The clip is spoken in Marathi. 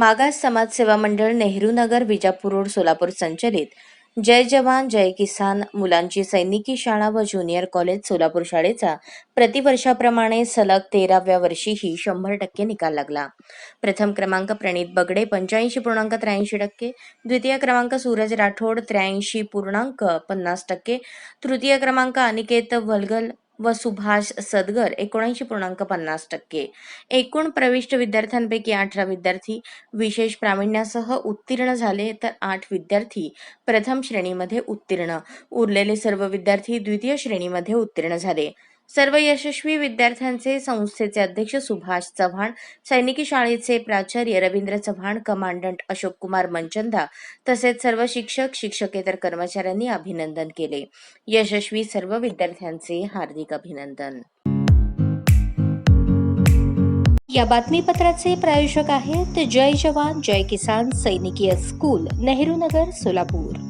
मागास समाज सेवा मंडळ नेहरू नगर विजापूर रोड सोलापूर संचलित. जय जवान जय किसान. मुलांची सैनिकी शाळा व ज्युनियर कॉलेज सोलापूर शाळेचा प्रतिवर्षाप्रमाणे सलग तेराव्या वर्षीही शंभर टक्के निकाल लागला. प्रथम क्रमांक प्रणित बगडे पंच्याऐंशी पूर्णांक त्र्याऐंशी टक्के. द्वितीय क्रमांक सूरज राठोड त्र्याऐंशी पूर्णांक पन्नास टक्के. तृतीय क्रमांक अनिकेत वलगल व सुभाष सदगर एकोणऐंशी पूर्णांक पन्नास टक्के. एकूण प्रविष्ट विद्यार्थ्यांपैकी अठरा विद्यार्थी विशेष प्रावीण्यासह उत्तीर्ण झाले तर आठ विद्यार्थी प्रथम श्रेणीमध्ये उत्तीर्ण. उरलेले सर्व विद्यार्थी द्वितीय श्रेणीमध्ये उत्तीर्ण झाले. सर्व यशस्वी विद्यार्थ्यांचे संस्थेचे अध्यक्ष सुभाष चव्हाण सैनिकी शाळेचे प्राचार्य रवींद्र चव्हाण कमांडंट अशोक कुमार मनचंदा तसेच सर्व शिक्षक शिक्षकेतर कर्मचाऱ्यांनी अभिनंदन केले. यशस्वी सर्व विद्यार्थ्यांचे हार्दिक अभिनंदन. या बातमीपत्राचे प्रायोजक आहेत जय जवान जय किसान सैनिकीय स्कूल नेहरू नगर सोलापूर.